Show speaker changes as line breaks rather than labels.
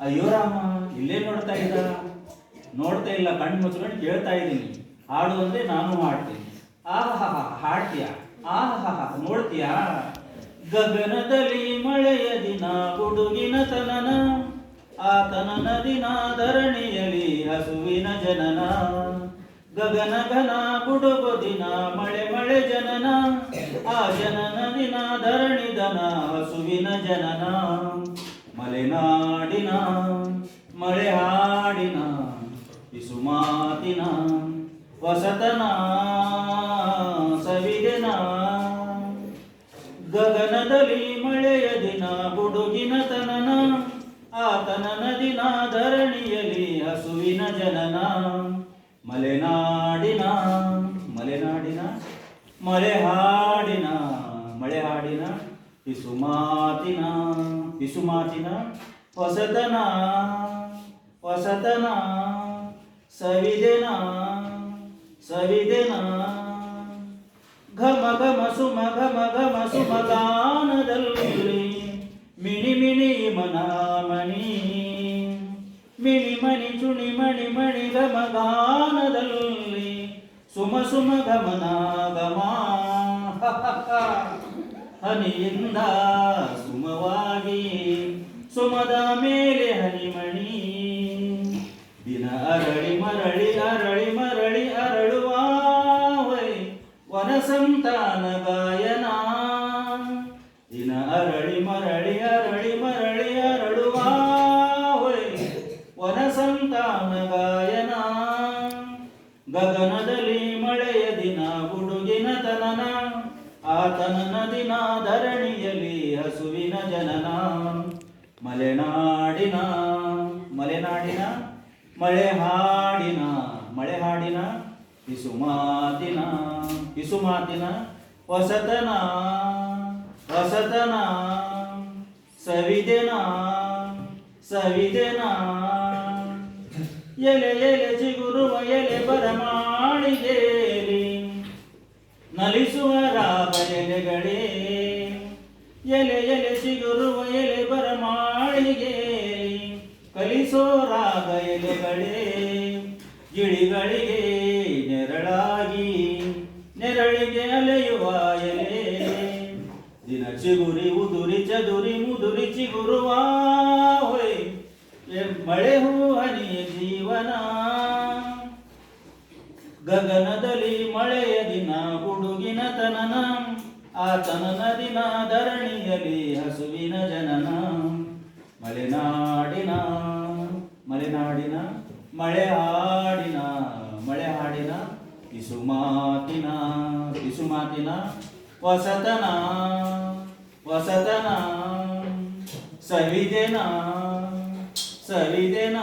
ಅಯ್ಯೋ ರಾಮ ಇಲ್ಲೇ ನೋಡ್ತಾ ಇದ್ದ ನೋಡ್ತಾ ಇಲ್ಲ ಕಣ್ಣು ಮುಚ್ಕೊಂಡು ಕೇಳ್ತಾ ಇದ್ದೀನಿ. ಹಾಡು ಅಂದ್ರೆ ನಾನು ಹಾಡ್ತೀನಿ. ಆಹಾ, ಹಾಡ್ತೀಯ? ಆಹಾ, ನೋಡ್ತೀಯಾ? ಗಗನದಲ್ಲಿ ಮಳೆಯ ದಿನ ಗುಡುಗಿನ ತನನ, ಆತನ ದಿನ ಧರಣಿಯಲಿ ಹಸುವಿನ ಜನನ. ಗಗನ ಘನ ಗುಡುಗು ದಿನ, ಮಳೆ ಮಳೆ ಜನನ, ಆ ಜನನ ದಿನ ಧರಣಿ ದನ ಹಸುವಿನ ಜನನ. ಮಲೆನಾಡಿನ ಮಳೆ ಹಾಡಿನ ಇಸುಮಾತಿನ ವಸತನ. ಗಗನದಲ್ಲಿ ಮಳೆಯ ದಿನ ಹುಡುಗಿನ ತನನ. ಆತನನ ದಿನ ಧರಣಿಯಲಿ ಹಸುವಿನ ಜನನ. ಮಲೆನಾಡಿನ ಮಲೆನಾಡಿನ ಮಳೆ ಹಾಡಿನ ಮಳೆ ಹಾಡಿನ ಪಿಸುಮಾತಿನ ಪಿಸುಮಾತಿನ ಹೊಸತನ ಹೊಸತನ ಸವಿದೆನ ಸವಿದೆನ. ಘಮ ಘಮ ಸುಮ ಘಮ ಘಮ ಸುಮ ಮಿಣಿ ಮಿಣಿ ಮನಾಮಣಿ. ಮಿಣಿ ಮಣಿ ಚುಣಿ ಮಣಿ ಮಣಿ ಘಮ ಗಾನದಲ್ಲಿ ಸುಮ ಸುಮ ಗಮನ ಗಮ ಹನಿಯಿಂದ ಸುಮವಾಗಿ. ಸುಮದ ಮೇಲೆ ಹನಿಮಣಿ. ಗಾಯನ ಗಗನದಲ್ಲಿ ಮಳೆಯ ದಿನ, ಹುಡುಗಿನ ತನನ. ಆತನನ ದಿನ ಧರಣಿಯಲ್ಲಿ ಹಸುವಿನ ಜನನ. ಮಲೆನಾಡಿನ ಮಲೆನಾಡಿನ ಮಳೆ ಹಾಡಿನ ಮಳೆ ಹಾಡಿನ ಇಸುಮಾತಿನ ಇಸುಮಾತಿನ ಹೊಸತನ ಹೊಸತನ ಸವಿದೆನ ಸವಿದೆನ ಎಲೆ ಎಲೆ ಚಿಗುರುವ ಎಲೆ ಬರಮಾಡಿದೇರಿ ನಲಿಸುವ ರಾಮ ಎಲೆಗಳೇ. ಎಲೆ ಎಲೆ ಚಿಗುರುವ ಎಲೆ ಬರಮಾಳಿಗೇರಿ ಕಲಿಸೋ ರಾಗ ಎಲೆಗಳೇ. ಗಿಳಿಗಳಿಗೆ ನೆರಳಾಗಿ, ನೆರಳಿಗೆ ಅಲೆಯುವ ಎಲೆ. ದಿನ ಚಿಗುರಿ ಉದುರಿ ಚದುರಿ ಮುದುರಿ ಚಿಗುರುವ ಮಳೆ ಹೂ ಹನಿಯ ಗಗನದಲ್ಲಿ ಮಳೆಯ ದಿನ ಗುಡುಗಿನ ತನನ ಆ ತನನ ದಿನ ಧರಣಿಯಲ್ಲಿ ಹಸುವಿನ ಜನನ. ಮಲೆನಾಡಿನ ಮಲೆನಾಡಿನ ಮಳೆ ಹಾಡಿನ ಮಳೆ ಹಾಡಿನ ಪಿಸುಮಾತಿನ ಪಿಸುಮಾತಿನ, ವಸತನ ವಸತನ. ಸವಿದೆನ ಸವಿದೆನ